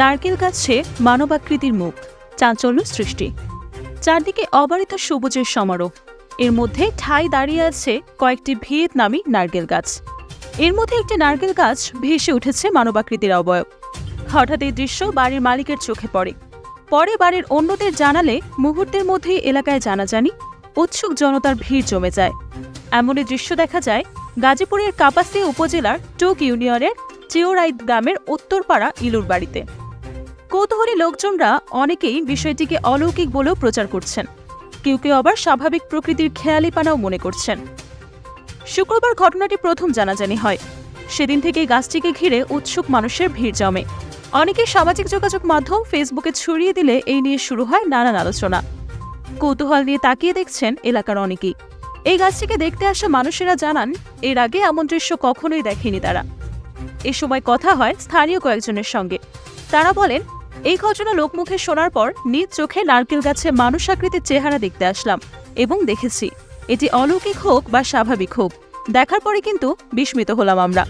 নারকেল গাছে মানবাকৃতির মুখ, চাঞ্চল্য সৃষ্টি। চারদিকে অবারিত সবুজের সমারোহ। এর মধ্যে ঠাই দাঁড়িয়ে আছে কয়েকটি ভিয়েতনামি নারকেল গাছ। এর মধ্যে একটি নারকেল গাছ ভেসে উঠেছে মানবাকৃতির অবয়ব। হঠাৎ এই দৃশ্য বাড়ির মালিকের চোখে পড়ে। পরে বাড়ির অন্যদের জানালে মুহূর্তের মধ্যেই এলাকায় জানাজানি, উৎসুক জনতার ভিড় জমে যায়। এমনই দৃশ্য দেখা যায় গাজীপুরের কাপাসিয়া উপজেলার টুক ইউনিয়নের চিওরাইদ গ্রামের উত্তরপাড়া ইলুর বাড়িতে। কৌতূহলী লোকজনরা অনেকেই বিষয়টিকে অলৌকিক বলেও প্রচার করছেন। কেউ কেউ আবার স্বাভাবিক প্রকৃতির খেয়ালিপানাও মনে করছেন। শুক্রবার ঘটনাটি প্রথম জানাজানি হয়। সেদিন থেকেই গাছটিকে ঘিরে উৎসুক মানুষের ভিড় জমে। অনেকে সামাজিক যোগাযোগ মাধ্যম ফেসবুকে ছড়িয়ে দিলে এই নিয়ে শুরু হয় নানান আলোচনা। কৌতূহল নিয়ে তাকিয়ে দেখছেন এলাকার অনেকেই। এই গাছটিকে দেখতে আসা মানুষেরা জানান, এর আগে এমন দৃশ্য কখনোই দেখেনি তারা। এ সময় কথা হয় স্থানীয় কয়েকজনের সঙ্গে। তারা বলেন এই ঘটনা লোকমুখে শোনার পর নিজ চোখে নারকেল গাছে মানুষ আকৃতির চেহারা দেখতে আসলাম এবং দেখেছি, এটি অলৌকিক হোক বা স্বাভাবিক হোক। দেখার পরে কিন্তু বিস্মিত হলাম আমরা।